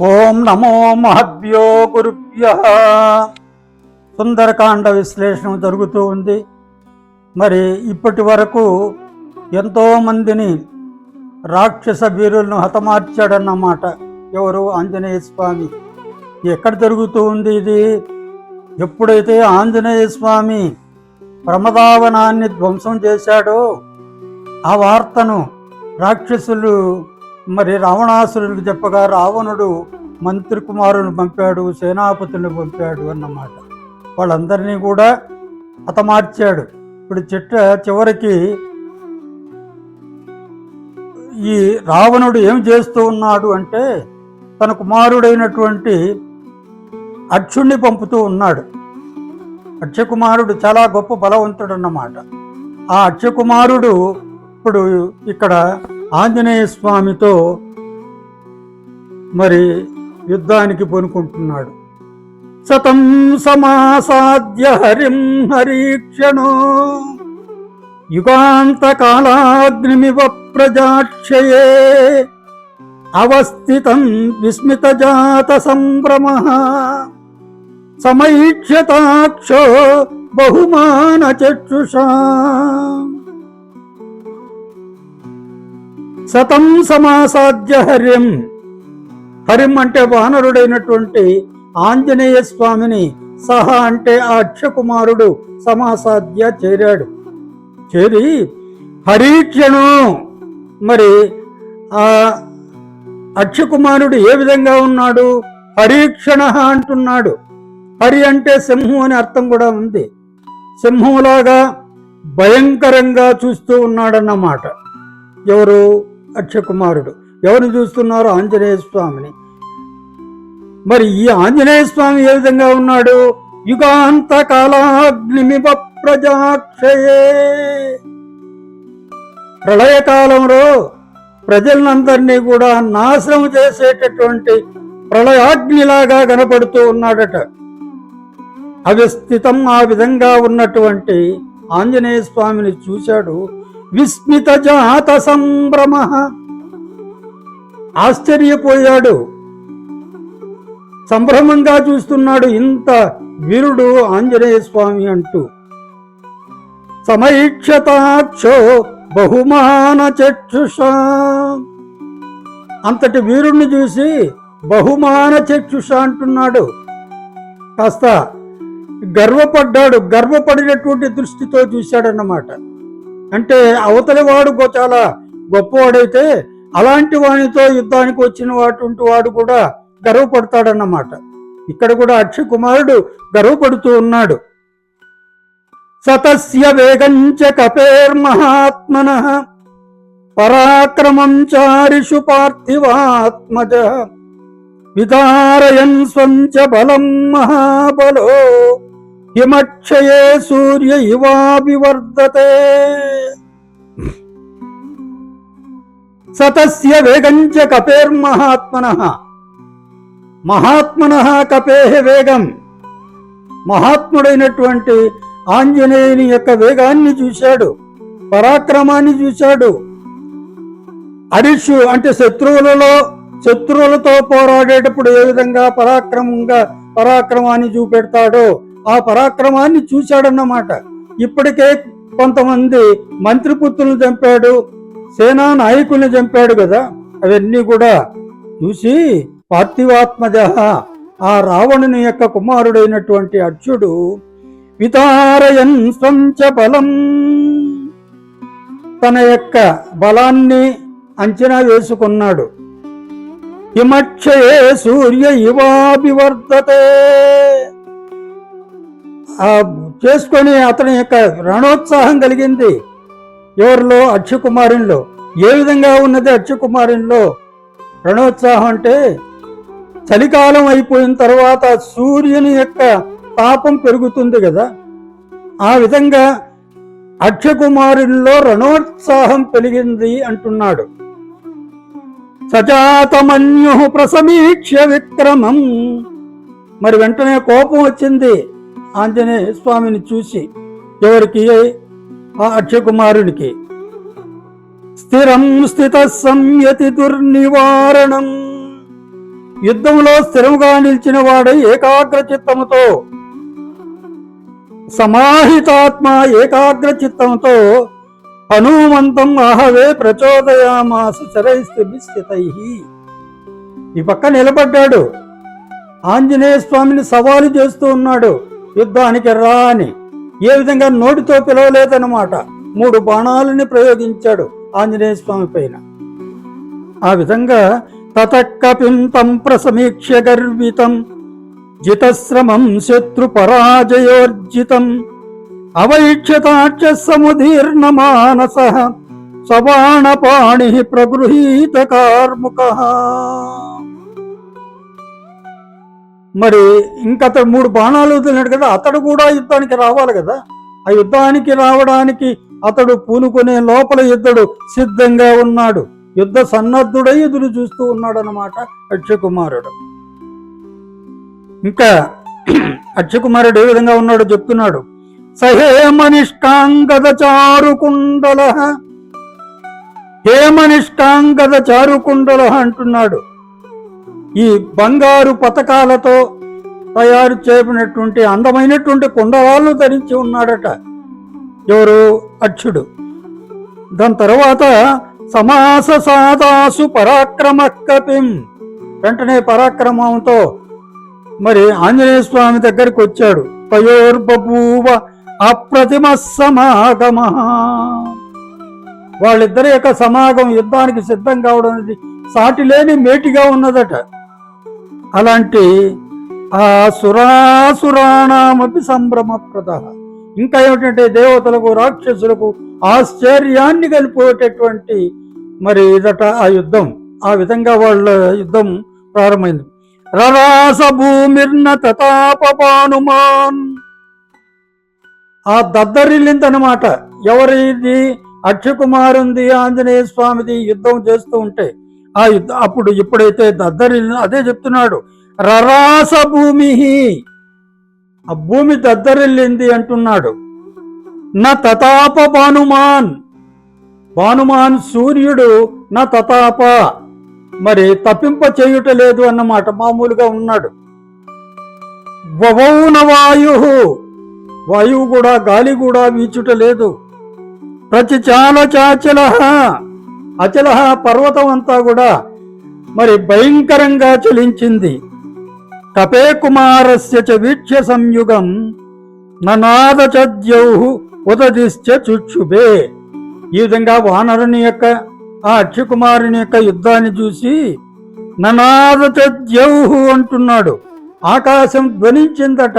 ఓం నమో మహద్భ్యో గురుభ్య. సుందరకాండ విశ్లేషణ జరుగుతూ ఉంది. మరి ఇప్పటి వరకు ఎంతోమందిని రాక్షస వీరులను హతమార్చాడన్నమాట ఎవరు ఆంజనేయ స్వామి. ఎక్కడ జరుగుతూ ఉంది ఇది? ఎప్పుడైతే ఆంజనేయ స్వామి ప్రమదావనాన్ని ధ్వంసం చేశాడో ఆ వార్తను రాక్షసులు మరి రావణాసురుడు చెప్పగా రావణుడు మంత్రి కుమారుని పంపాడు సేనాపతిని పంపాడు అన్నమాట. వాళ్ళందరినీ కూడా హతమార్చాడు. ఇప్పుడు చిట్ట చివరికి ఈ రావణుడు ఏం చేస్తూ ఉన్నాడు అంటే తన కుమారుడైనటువంటి అక్షుణ్ణి పంపుతూ ఉన్నాడు. అక్షకుమారుడు చాలా గొప్ప బలవంతుడు అన్నమాట ఆ అక్షకుమారుడు ఇప్పుడు ఇక్కడ ఆంజనేయ స్వామితో మరి యుద్ధానికి పనుకుంటున్నాడు. సతం సమాసాద్య హరిం హరీక్షణో. యుగాంతకాలాగ్నిమివ ప్రజాక్షయే. అవస్థితం విస్మిత జాత సంభ్రమ. సమైక్షతాక్షో బహుమాన చక్షుషా. సతం సమాసాధ్య హరిం. హరిం అంటే వానరుడైనటువంటి ఆంజనేయ స్వామిని సహా అంటే ఆ అక్షకుమారుడు సమాసాధ్య చేరాడు. చేరి హరీక్షణు. మరి ఆ అక్షకుమారుడు ఏ విధంగా ఉన్నాడు? హరీక్షణ అంటున్నాడు. హరి అంటే సింహం అని అర్థం కూడా ఉంది. సింహంలాగా భయంకరంగా చూస్తూ ఉన్నాడన్నమాట. ఎవరు? అక్షకుమారుడు ఎవరిని చూస్తున్నారు ఆంజనేయ స్వామిని. మరి ఈ ఆంజనేయ స్వామి ఏ విధంగా ఉన్నాడు? యుగాంత కాలాగ్నిమివ ప్రజాక్షయే ప్రళయకాలంలో ప్రజలందరినీ కూడా నాశనం చేసేటటువంటి ప్రళయాగ్నిలాగా కనపడుతూ ఉన్నాడట. అవిస్థితం ఆ విధంగా ఉన్నటువంటి ఆంజనేయ స్వామిని చూశాడు. విస్మిత జాత సంభ్రమ ఆశ్చర్యపోయాడు. సంభ్రమంగా చూస్తున్నాడు ఇంత వీరుడు ఆంజనేయ స్వామి అంటూ. సమీక్షతాక్షో బహుమాన చక్షుష. అంతటి వీరుణ్ణి చూసి బహుమాన చక్షుష అంటున్నాడు. కాస్త గర్వపడ్డాడు గర్వపడినటువంటి దృష్టితో చూశాడన్నమాట. అంటే అవతలి వాడు చాలా గొప్పవాడైతే అలాంటి వానితో యుద్ధానికి వచ్చిన వాటి వాడు కూడా గర్వపడతాడన్నమాట. ఇక్కడ కూడా అక్షయ్ కుమారుడు గర్వపడుతూ ఉన్నాడు. సతస్య వేగంచ కపేర్మహాత్మన పరాక్రమం చారిషు పార్థివాత్మజ విదారయన్ స్వంచ బలం మహాబలో హిమక్షయే సూర్య ఇవాభివర్ధతే. సతస్య వేగంచ కపేర్మహాత్మన. మహాత్మన కపే వేగం. మహాత్ముడైనటువంటి ఆంజనేయుని యొక్క వేగాన్ని చూశాడు పరాక్రమాన్ని చూశాడు. అరిషు అంటే శత్రువులలో శత్రువులతో పోరాడేటప్పుడు ఏ విధంగా పరాక్రమంగా పరాక్రమాన్ని చూపెడతాడో ఆ పరాక్రమాన్ని చూశాడన్నమాట. ఇప్పటికే కొంతమంది మంత్రిపుత్రులను చంపాడు సేనా నాయకుల్ని చంపాడు కదా. అవన్నీ కూడా చూసి పార్థివాత్మజ ఆ రావణుని యొక్క కుమారుడైనటువంటి అర్జుడు వితారయన్ స్వంచ బలం తన యొక్క బలాన్ని అంచనా వేసుకున్నాడు. హిమక్షయే సూర్య ఇవాభివర్ధతే. చేసుకొని అతని యొక్క రణోత్సాహం కలిగింది. ఎవరిలో? అక్షకుమారునిలో ఏ విధంగా ఉన్నది అక్షకుమారునిలో రణోత్సాహం అంటే చలికాలం అయిపోయిన తర్వాత సూర్యుని యొక్క తాపం పెరుగుతుంది కదా. ఆ విధంగా అక్షకుమారుల్లో రణోత్సాహం పెరిగింది అంటున్నాడు. సజాతమన్యు ప్రసమీక్ష విక్రమం. మరి వెంటనే కోపం వచ్చింది. ఆంజనేయ స్వామిని చూసి ఎవరికి? ఆ అక్షకుమారునికి స్థిరం స్థిత సంయతి దుర్నివారణం. యుద్ధంలో స్థిరముగా నిలిచిన వాడై ఏకాగ్ర చిత్తముతో సమాహితాత్మ ఏకాగ్ర చిత్తంతో హనుమంతం ఆహవే ప్రచోదయామాస స్థితై ఈ పక్క నిలబడ్డాడు. ఆంజనేయ స్వామిని సవాలు చేస్తూ ఉన్నాడు. యుద్ధానికి రా అని ఏ విధంగా నోటితో పిలవలేదన్నమాట. మూడు బాణాలని ప్రయోగించాడు ఆంజనేయ స్వామి పైన. ఆ విధంగా తతకపిం తం ప్రసమీక్ష్య గర్వితం జితశ్రమం శత్రు పరాజయోర్జితం అవైక్షతాక్ష సముదీర్ణ మానస సబాణపాణి ప్రగృహీత కార్ముక. మరి ఇంకా అతడు మూడు బాణాలు వదిలినాడు కదా అతడు కూడా యుద్ధానికి రావాలి కదా? ఆ యుద్ధానికి రావడానికి అతడు పూనుకునే లోపల యుద్ధుడు సిద్ధంగా ఉన్నాడు. యుద్ధ సన్నద్ధుడై ఎదురు చూస్తూ ఉన్నాడు అన్నమాట అక్షకుమారుడు ఇంకా అక్షకుమారుడు ఏ విధంగా ఉన్నాడో చెప్తున్నాడు. సహేమనిష్టాంగద చారుకుండల. హేమనిష్టాంగద చారుకుండల అంటున్నాడు. ఈ బంగారు పతకాలతో తయారు చేయబడినటువంటి అందమైనటువంటి కుండలాలను ధరించి ఉన్నాడట. ఎవరు? అక్షుడు దాని తర్వాత సమాస సాదాసు పరాక్రమ కపిం వెంటనే పరాక్రమంతో మరి ఆంజనేయ స్వామి దగ్గరికి వచ్చాడు. పయోర్బూవ అప్రతిమ సమాగమ. వాళ్ళిద్దరి యొక్క సమాగం యుద్ధానికి సిద్ధం కావడం అనేది సాటి లేని మేటిగా ఉన్నదట. అలాంటి ఆ సురాసురాణమపి సంభ్రమప్రద. ఇంకా ఏమిటంటే దేవతలకు రాక్షసులకు ఆశ్చర్యాన్ని కలిపేటటువంటి మరి ఇదట ఆ యుద్ధం. ఆ విధంగా వాళ్ళ యుద్ధం ప్రారంభమైంది. రరాస భూమిర్న తతాపపానుమాన్. ఆ దద్దరిల్లిందనమాట ఎవరిది? అక్షకుమారుంది ఆంజనేయ స్వామిది యుద్ధం చేస్తూ ఉంటే. ఆ యుద్ధ అప్పుడు ఎప్పుడైతే దద్దరి అదే చెప్తున్నాడు. రరాస భూమి ఆ భూమి దద్దరిల్లింది అంటున్నాడు. నా తతాప భానుమాన్. భానుమాన్ సూర్యుడు నా తతాప. మరి తప్పింప చేయుట లేదు అన్నమాట మామూలుగా ఉన్నాడు. వవౌన వాయు. వాయువు కూడా గాలి కూడా వీచుట లేదు. ప్రతి చాలా చాచల అచల పర్వతం అంతా కూడా మరి భయంకరంగా చలించింది. కపే కుమారస్య చ వీక్ష్య సంయుగం ననాదచద్యౌ ఉదదిశ్చ చుక్షుభే ఈ విధంగా వానరుని యొక్క ఆ అక్షకుమారుని యొక్క యుద్ధాన్ని చూసి ననాదచద్యౌ అంటున్నాడు. ఆకాశం ధ్వనించిందట.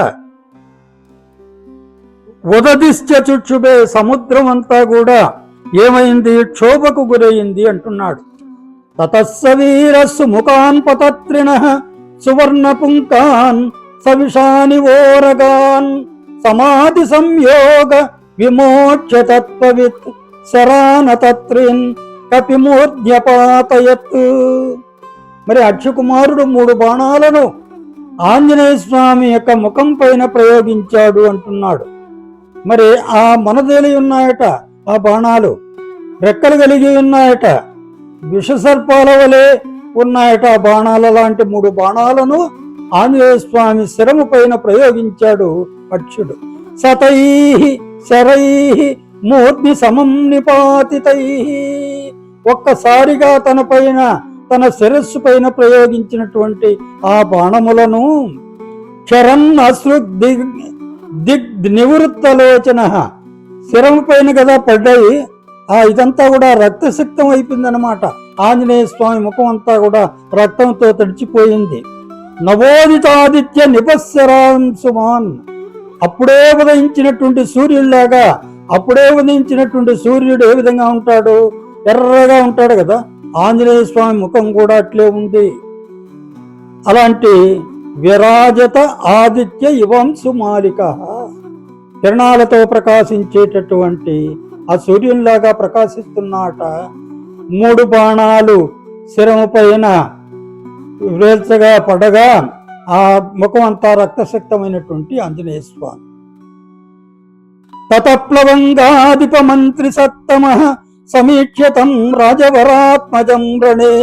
ఉదదిశ్చ చుక్షుభే సముద్రం అంతా కూడా ఏమైంది? క్షోభకు గురయింది అంటున్నాడు. తతస్సవీరస్సు ముఖాన్ పతత్రిణ సువర్ణ పుంకాన్ సవిషాని ఓరగాన్ సమాధి సంయోగ విమోక్ష తత్వవిత్ శరాన తత్రిన్ కపిమూర్ధ్యపాతయత్. మరి అక్షకుమారుడు మూడు బాణాలను ఆంజనేయ స్వామి యొక్క ముఖం పైన ప్రయోగించాడు అంటున్నాడు. మరి ఆ మనదేలి ఉన్నాయట ఆ బాణాలు. రెక్కలు కలిగి ఉన్నాయట. విషసర్పాల వలె ఉన్నాయట. ఆ బాణాల లాంటి మూడు బాణాలను ఆంజనేయ స్వామి శరము పైన ప్రయోగించాడు అక్షుడు సతై శరై మూర్ధి సమం నిపాతితై. ఒక్కసారిగా తన పైన తన శిరస్సు పైన ప్రయోగించినటువంటి ఆ బాణములను చరణ్ అశ్రు దిగ్ దిగ్ నివృత్తలోచన శిరము పైన కదా పడ్డాయి. ఆ ఇదంతా కూడా రక్తసిక్తం అయిపోయిందనమాట ఆంజనేయ స్వామి ముఖం అంతా కూడా రక్తంతో తడిచిపోయింది. నవోదితాదిత్య నిపస్సరాంశుమాన్ అప్పుడే ఉదయించినటువంటి సూర్యుడిలాగా అప్పుడే ఉదయించినటువంటి సూర్యుడు ఏ విధంగా ఉంటాడు? ఎర్రగా ఉంటాడు కదా. ఆంజనేయ స్వామి ముఖం కూడా అట్లే ఉంది. అలాంటి విరాజత ఆదిత్య ఇవంశు మాలిక. కిరణాలతో ప్రకాశించేటటువంటి ఆ సూర్యునిలాగా ప్రకాశిస్తున్నాట మూడు బాణాలు శిరము పైన వేల్చగా పడగా ఆ ముఖం అంతా రక్తశక్తమైనటువంటి ఆంజనేయ స్వామి. తతప్లవంగాధిప మంత్రి సత్తమ సమీక్షతం రాజవరాత్మజం రణే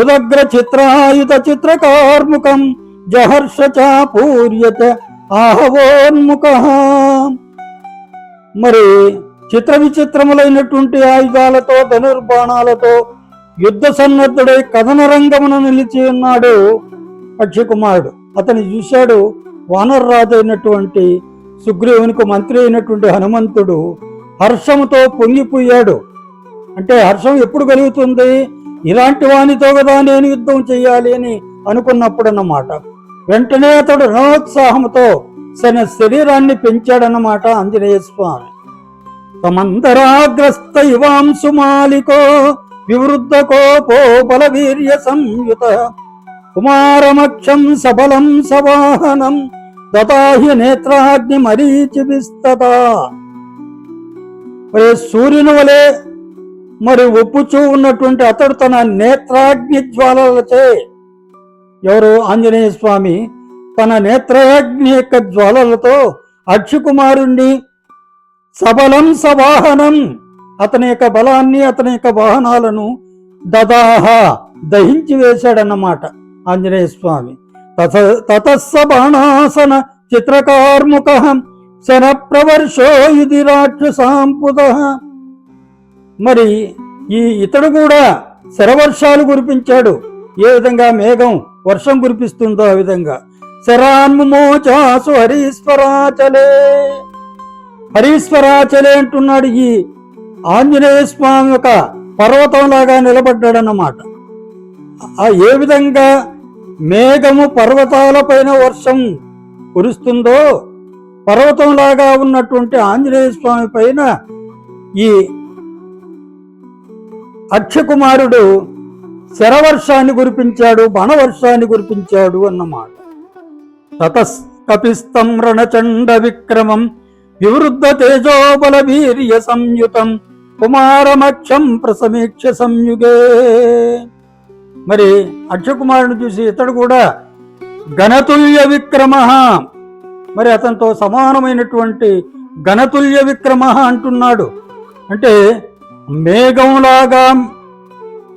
ఉదగ్ర చిత్రాయుత చిత్రకార్ముకం జహర్ష చాపూర్యత ఆహవోన్ముఖ. మరి చిత్ర విచిత్రములైనటువంటి ఆయుధాలతో ధనుర్బాణాలతో యుద్ధ సన్నద్ధుడై కథన రంగమున నిలిచి ఉన్నాడు అక్షకుమారుడు అతను చూశాడు వానర్రాజు అయినటువంటి సుగ్రీవునికి మంత్రి అయినటువంటి హనుమంతుడు హర్షముతో పొంగిపోయాడు. అంటే హర్షం ఎప్పుడు కలుగుతుంది? ఇలాంటి వానితో కదా నేను యుద్ధం చేయాలి అని అనుకున్నప్పుడు అన్నమాట వెంటనే అతడు రణోత్సాహంతో తన శరీరాన్ని పెంచాడన్నమాట ఆంజనేయ స్వామి సమంతరాగ్రస్త ఇవాంశు మాలికో వివృద్ధ కోపో బలవీర్య సంయుత కుమారమక్షం సబలం సవాహనం దతాహి నేత్రాగ్ని మరీచి విస్తత మరి సూర్యుని వలె మరి ఒప్పుచూ ఉన్నటువంటి అతడు తన నేత్రాగ్ని జ్వాలలచే ఎవరు? ఆంజనేయ స్వామి తన నేత్రాగ్ని యొక్క జ్వాలలతో అక్షకుమారుణ్ణి సబలం సవాహనం. అతని యొక్క బలాన్ని అతని యొక్క వాహనాలను దదాహ దహించి వేశాడన్నమాట ఆంజనేయ స్వామి. తత తతస్స బాణాసన చిత్రకార్ముక శన ప్రవర్షో ఇది రాక్షసాంపుత మరి ఈ ఇతడు కూడా శరవర్షాలు కురిపించాడు. ఏ విధంగా మేఘం వర్షం కురిపిస్తుందో ఆ విధంగా. శరాన్మోచాసు హరీశ్వరాచలే. హరీశ్వరాచలే అంటున్నాడు ఈ ఆంజనేయ స్వామి ఒక పర్వతంలాగా నిలబడ్డాడన్నమాట. ఆ ఏ విధంగా మేఘము పర్వతాలపైన వర్షం కురుస్తుందో పర్వతంలాగా ఉన్నటువంటి ఆంజనేయ స్వామి పైన ఈ అక్షకుమారుడు శరవర్షాన్ని కురిపించాడు బణవర్షాన్ని కురిపించాడు అన్నమాట. తతస్ కపిస్తం రణచండ విక్రమం వివృద్ధ తేజోబల వీర్య సంయుతం కుమారమక్షం ప్రసమీక్ష సంయుగే. మరి అక్షకుమారుని చూసి ఇతడు కూడా ఘనతుల్య విక్రమ. మరి అతనితో సమానమైనటువంటి ఘనతుల్య విక్రమ అంటున్నాడు. అంటే మేఘంలాగా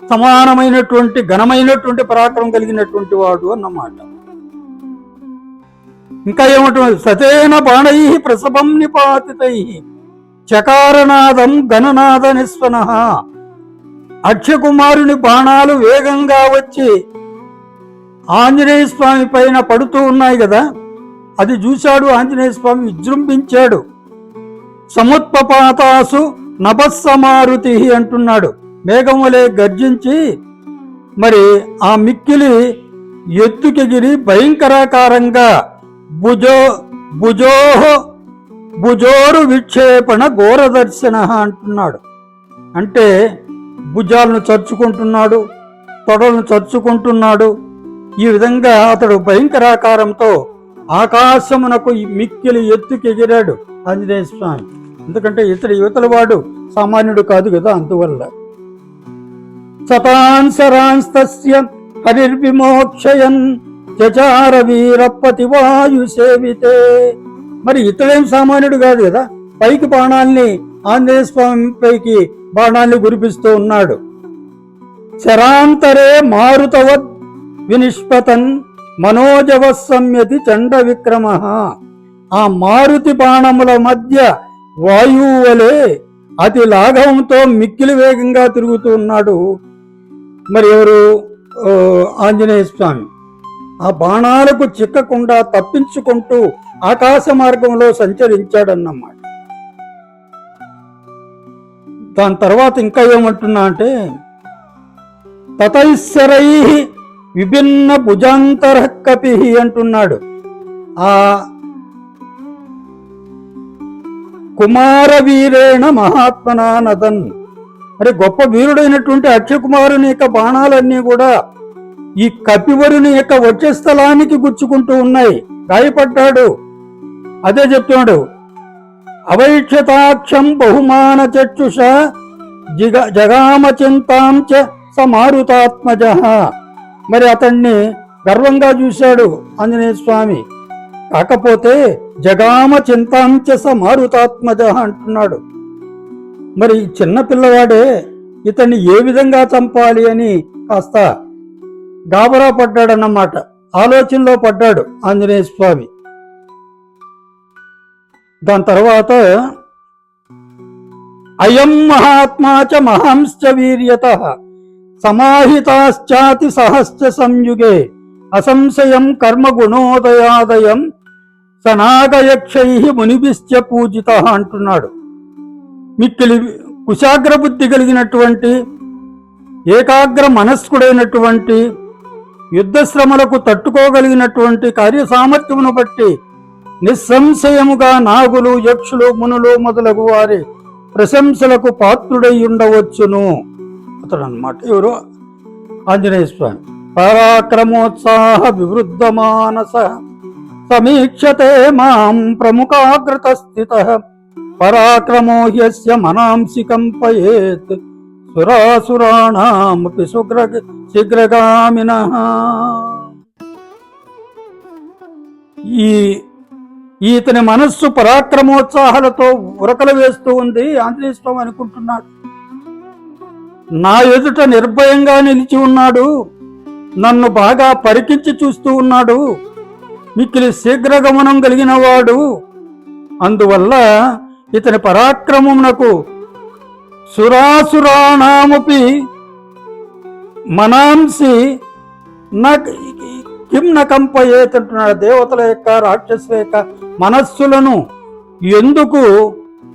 సమానమైనటువంటి ఘనమైనటువంటి పరాక్రమం కలిగినటువంటి వాడు అన్నమాట. ఇంకా ఏమంటున్నారు సతేన బాణై ప్రసభం నిపాతితై చకారనాదం గణనాద నిస్వన. అక్షకుమారుని బాణాలు వేగంగా వచ్చి ఆంజనేయ స్వామి పైన పడుతూ ఉన్నాయి కదా అది చూశాడు ఆంజనేయ స్వామి విజృంభించాడు. సముత్పపాతాసు నభస్సమారుతి అంటున్నాడు. మేఘం వలె గర్జించి మరి ఆ మిక్కిలి ఎత్తుకెగిరి భయంకరాకారంగా భుజో భుజో భుజోరు విక్షేపణ ఘోర దర్శన అంటున్నాడు. అంటే భుజాలను చర్చుకుంటున్నాడు తొడలను చర్చుకుంటున్నాడు. ఈ విధంగా అతడు భయంకరాకారంతో ఆకాశమునకు మిక్కిలి ఎత్తుకెగిరాడు ఆంజనేయ స్వామి. ఎందుకంటే ఇతడు యువతల వాడు సామాన్యుడు కాదు కదా అందువల్ల. శతాన్సరాంస్తస్య హరిర్విమోక్షయన్ చచార వీరప్పతి వాయు సేవితే. మరి ఇతడేం సామాన్యుడు కాదు కదా పైకి బాణాల్ని ఆంజనేయ స్వామి పైకి బాణాల్ని గురిపిస్తూ ఉన్నాడు. శరాంతరే మారుతవద్ వినిష్పతన్ మనోజవ సంయతి చండ విక్రమ ఆ మారుతి బాణముల మధ్య వాయువు వలె అతి లాఘవంతో మిక్కిలి వేగంగా తిరుగుతూ ఉన్నాడు. మరి ఎవరు? ఆంజనేయ స్వామి. ఆ బాణాలకు చిక్కకుండా తప్పించుకుంటూ ఆకాశ మార్గంలో సంచరించాడన్నమాట. దాని తర్వాత ఇంకా ఏమంటున్నా అంటే తతైశ్వరై విభిన్న భుజాంతర కపి అంటున్నాడు. ఆ కుమారవీరేణ మహాత్మనా నదన్ మరి గొప్ప వీరుడైనటువంటి అక్షకుమారుని యొక్క బాణాలన్నీ కూడా ఈ కపివరుని యొక్క వక్షస్థలానికి గుచ్చుకుంటూ ఉన్నాయి. గాయపడ్డాడు. అదే చెప్తున్నాడు. అవైక్షతాక్షం బహుమాన చక్షుష జిగ జగామ చింతాం చ సమారుతాత్మజ. మరి అతన్ని గర్వంగా చూశాడు ఆంజనేయ స్వామి. కాకపోతే జగామ చింతాంచ సమారుతాత్మజ అంటున్నాడు. మరి చిన్న పిల్లవాడే ఇతన్ని ఏ విధంగా చంపాలి అని కాస్త గాబరా పడ్డాడన్నమాట. ఆలోచనలో పడ్డాడు ఆంజనేయ స్వామి. దాని తర్వాత అయం మహాత్మా చ మహాంశ్చ వీర్యత సమాహితాశ్చాతి సహశ్చ సంయుగే అసంశయం కర్మ గుణోదయాదయం సనాగయక్షై మునిభిశ్చ పూజిత అంటున్నాడు. మిక్కిలి కుశాగ్ర బుద్ధి కలిగినటువంటి ఏకాగ్ర మనస్కుడైనటువంటి యుద్ధశ్రమలకు తట్టుకోగలిగినటువంటి కార్యసామర్థ్యమును బట్టి నిస్సంశయముగా నాగులు యక్షులు మునులు మొదలగు వారి ప్రశంసలకు పాత్రుడై ఉండవచ్చును. అతడు అన్నమాట ఎవరు? ఆంజనేయ స్వామి. పరాక్రమోత్సాహ వివృద్ధ మానస సమీక్షతే మాం ప్రముఖాగ్రత స్థిత పరాక్రమో హ్యస్య మనాంసి కంపయేత్ సురాసురాణామపి శుగ్ర శీఘ్రగామిన. ఈ ఈతని మనస్సు పరాక్రమోత్సాహాలతో ఉరకలు వేస్తూ ఉంది ఆంజనేయ స్వామి అనుకుంటున్నాడు. నా ఎదుట నిర్భయంగా నిలిచి ఉన్నాడు. నన్ను బాగా పరికించి చూస్తూ ఉన్నాడు. మిక్కిలి శీఘ్రగమనం కలిగిన వాడు. అందువల్ల ఇతని పరాక్రమమునకు సురాసురాణామపి మనాంసి కిం న కంపయేతంటున్నాడు దేవతల యొక్క రాక్షసుల యొక్క మనస్సులను ఎందుకు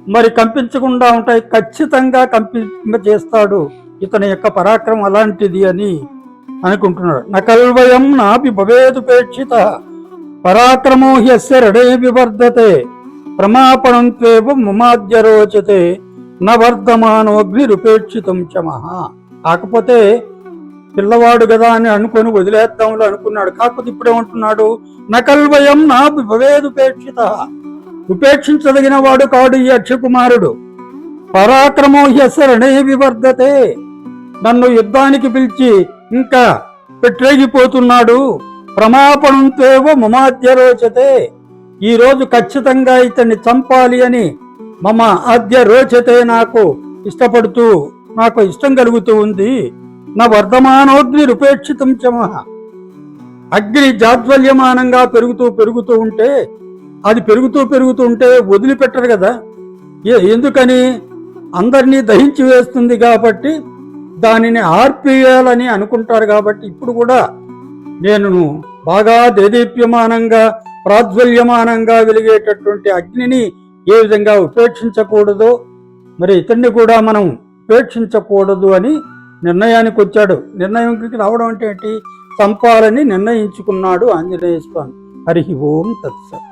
మరి కంపించకుండా ఉంటాయి? ఖచ్చితంగా కంపింపజేస్తాడు ఇతని యొక్క పరాక్రమం అలాంటిది అని అనుకుంటున్నాడు. నకల్వయం నాపి భవేదుపేక్షిత పరాక్రమో హ్యస్య రడే వివర్ధతే ప్రమాపణం త్వేవ నవర్ధమానోగ్నిరుపేక్షితం రోచతే చ మహా. కాకపోతే పిల్లవాడు కదా అని అనుకొని వదిలేద్దాంలో అనుకున్నాడు. కాకపోతే ఇప్పుడేమంటున్నాడు? నకల్వయం నా భవేదుపేక్షిత ఉపేక్షించదగిన వాడు కాడు ఈ అక్షకుమారుడు పరాక్రమో హ్యసరణే వివర్ధతే. నన్ను యుద్ధానికి పిలిచి ఇంకా పెట్టేగిపోతున్నాడు ప్రమాపణంతేవో మమాద్యరోచతే. ఈరోజు ఖచ్చితంగా ఇతన్ని చంపాలి అని మమ ఆద్య రోచతే నాకు ఇష్టపడుతూ నాకు ఇష్టం కలుగుతూ ఉంది. నా వర్ధమానోగ్ని రూపేక్షితం చమహ అగ్ని జాజ్వల్యమానంగా పెరుగుతూ పెరుగుతూ ఉంటే అది పెరుగుతూ పెరుగుతూ ఉంటే వదిలిపెట్టరు కదా. ఏ- ఎందుకని? అందరినీ దహించి వేస్తుంది కాబట్టి దానిని ఆర్పేయాలని అనుకుంటారు కాబట్టి ఇప్పుడు కూడా నేను బాగా దేదీప్యమానంగా ప్రాజ్వల్యమానంగా వెలిగేటటువంటి అగ్నిని ఏ విధంగా ఉపేక్షించకూడదో? మరి ఇతన్ని కూడా మనం ఉపేక్షించకూడదు అని నిర్ణయానికి వచ్చాడు. నిర్ణయంకి రావడం అంటే ఏంటి? చంపాలని నిర్ణయించుకున్నాడు ఆంజనేయ స్వామి. హరి ఓం తత్సత్.